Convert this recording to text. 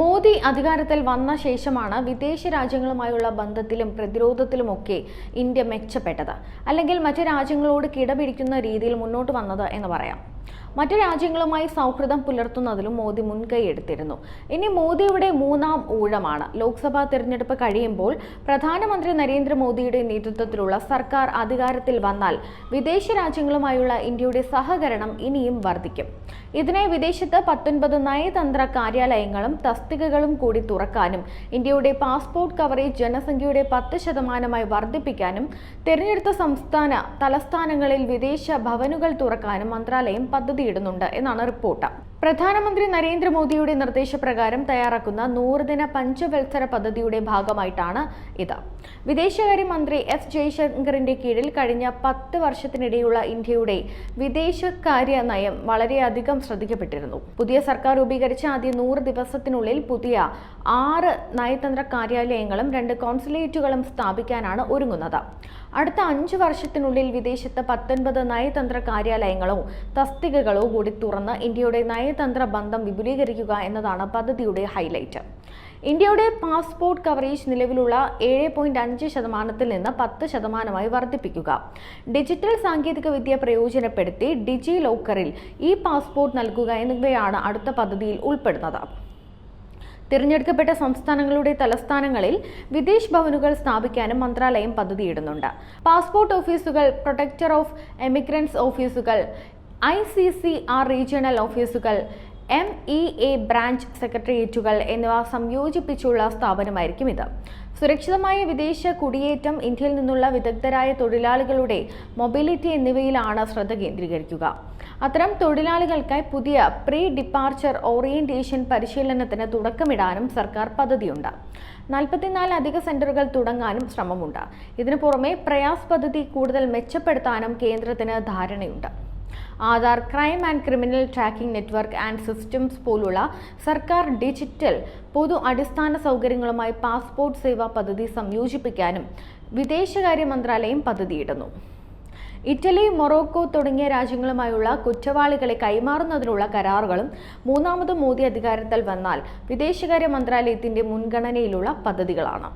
മോദി അധികാരത്തിൽ വന്ന ശേഷമാണ് വിദേശ രാജ്യങ്ങളുമായുള്ള ബന്ധത്തിലും പ്രതിരോധത്തിലുമൊക്കെ ഇന്ത്യ മെച്ചപ്പെട്ടത്. അല്ലെങ്കിൽ മറ്റ് രാജ്യങ്ങളോട് കിടപിടിക്കുന്ന രീതിയിൽ മുന്നോട്ട് വന്നത് എന്ന് പറയാം. മറ്റു രാജ്യങ്ങളുമായി സൗഹൃദം പുലർത്തുന്നതിലും മോദി മുൻകൈ എടുത്തിരുന്നു. ഇനി മോദിയുടെ മൂന്നാം ഊഴമാണ്. ലോക്സഭാ തിരഞ്ഞെടുപ്പ് കഴിയുമ്പോൾ പ്രധാനമന്ത്രി നരേന്ദ്രമോദിയുടെ നേതൃത്വത്തിലുള്ള സർക്കാർ അധികാരത്തിൽ വന്നാൽ വിദേശ രാജ്യങ്ങളുമായുള്ള ഇന്ത്യയുടെ സഹകരണം ഇനിയും വർദ്ധിക്കും. ഇതിനായി വിദേശത്ത് പത്തൊൻപത് നയതന്ത്ര കാര്യാലയങ്ങളും തസ്തികകളും കൂടി തുറക്കാനും ഇന്ത്യയുടെ പാസ്പോർട്ട് കവറേജ് ജനസംഖ്യയുടെ പത്ത് ശതമാനമായി വർദ്ധിപ്പിക്കാനും തിരഞ്ഞെടുത്ത സംസ്ഥാന തലസ്ഥാനങ്ങളിൽ വിദേശ ഭവനുകൾ തുറക്കാനും മന്ത്രാലയം പദ്ധതിയിടുന്നുണ്ട് എന്നാണ് റിപ്പോർട്ട്. പ്രധാനമന്ത്രി നരേന്ദ്രമോദിയുടെ നിർദ്ദേശപ്രകാരം തയ്യാറാക്കുന്ന നൂറുദിന പഞ്ചവത്സര പദ്ധതിയുടെ ഭാഗമായിട്ടാണ് ഇത്. വിദേശകാര്യമന്ത്രി എസ് ജയശങ്കറിന്റെ കീഴിൽ കഴിഞ്ഞ പത്ത് വർഷത്തിനിടെയുള്ള ഇന്ത്യയുടെ വിദേശകാര്യ നയം വളരെയധികം ശ്രദ്ധിക്കപ്പെട്ടിരുന്നു. പുതിയ സർക്കാർ രൂപീകരിച്ച ആദ്യ നൂറ് ദിവസത്തിനുള്ളിൽ പുതിയ ആറ് നയതന്ത്ര കാര്യാലയങ്ങളും രണ്ട് കോൺസുലേറ്റുകളും സ്ഥാപിക്കാനാണ് ഒരുങ്ങുന്നത്. അടുത്ത അഞ്ച് വർഷത്തിനുള്ളിൽ വിദേശത്ത് പത്തൊൻപത് നയതന്ത്ര കാര്യാലയങ്ങളോ തസ്തികകളോ കൂടി തുറന്ന് ഇന്ത്യയുടെ നയതന്ത്ര ബന്ധം വിപുലീകരിക്കുക എന്നതാണ് പദ്ധതിയുടെ ഹൈലൈറ്റ്. ഇന്ത്യയുടെ പാസ്പോർട്ട് കവറേജ് നിലവിലുള്ള ഏഴ് പോയിന്റ് അഞ്ച് ശതമാനത്തിൽ നിന്ന് പത്ത് ശതമാനമായി വർദ്ധിപ്പിക്കുക. ഡിജിറ്റൽ സാങ്കേതിക വിദ്യ പ്രയോജനപ്പെടുത്തി ഡിജി ലോക്കറിൽ ഈ പാസ്പോർട്ട് നൽകുക എന്നിവയാണ് അടുത്ത പദ്ധതിയിൽ ഉൾപ്പെടുന്നത്. തിരഞ്ഞെടുക്കപ്പെട്ട സംസ്ഥാനങ്ങളുടെ തലസ്ഥാനങ്ങളിൽ വിദേശ് ഭവനുകൾ സ്ഥാപിക്കാനും മന്ത്രാലയം പദ്ധതിയിടുന്നുണ്ട്. പാസ്പോർട്ട് ഓഫീസുകൾ പ്രൊട്ടക്ടർ ഓഫ് എമിഗ്രൻസ് ഓഫീസുകൾ I C C R regional ഓഫീസുകൾ എം ഇ എ ബ്രാഞ്ച് സെക്രട്ടേറിയറ്റുകൾ എന്നിവ സംയോജിപ്പിച്ചുള്ള സ്ഥാപനമായിരിക്കും ഇത്. സുരക്ഷിതമായ വിദേശ കുടിയേറ്റം ഇന്ത്യയിൽ നിന്നുള്ള വിദഗ്ധരായ തൊഴിലാളികളുടെ മൊബിലിറ്റി എന്നിവയിലാണ് ശ്രദ്ധ കേന്ദ്രീകരിക്കുക. അത്തരം തൊഴിലാളികൾക്കായി പുതിയ പ്രീ ഡിപ്പാർച്ചർ ഓറിയന്റേഷൻ പരിശീലനത്തിന് തുടക്കമിടാനും സർക്കാർ പദ്ധതിയുണ്ട്. നാൽപ്പത്തിനാല് അധിക സെന്ററുകൾ തുടങ്ങാനും ശ്രമമുണ്ട്. ഇതിനു പുറമെ പ്രയാസ് പദ്ധതി കൂടുതൽ മെച്ചപ്പെടുത്താനും കേന്ദ്രത്തിന് ധാരണയുണ്ട്. Aadhaar crime and criminal tracking network and systems പോലുള്ള സർക്കാർ ഡിജിറ്റൽ പൊതു അടിസ്ഥാന സൗകര്യങ്ങളുമായി പാസ്പോർട്ട് സേവാ പദ്ധതി സംയോജിപ്പിക്കാനും വിദേശകാര്യ മന്ത്രാലയം പദ്ധതിയിടുന്നു. ഇറ്റലി മൊറോക്കോ തുടങ്ങിയ രാജ്യങ്ങളുമായുള്ള കുറ്റവാളികളെ കൈമാറുന്നതിനുള്ള കരാറുകളും മൂന്നാമത് മോദി അധികാരത്തിൽ വന്നാൽ വിദേശകാര്യ മന്ത്രാലയത്തിന്റെ മുൻഗണനയിലുള്ള പദ്ധതികളാണ്.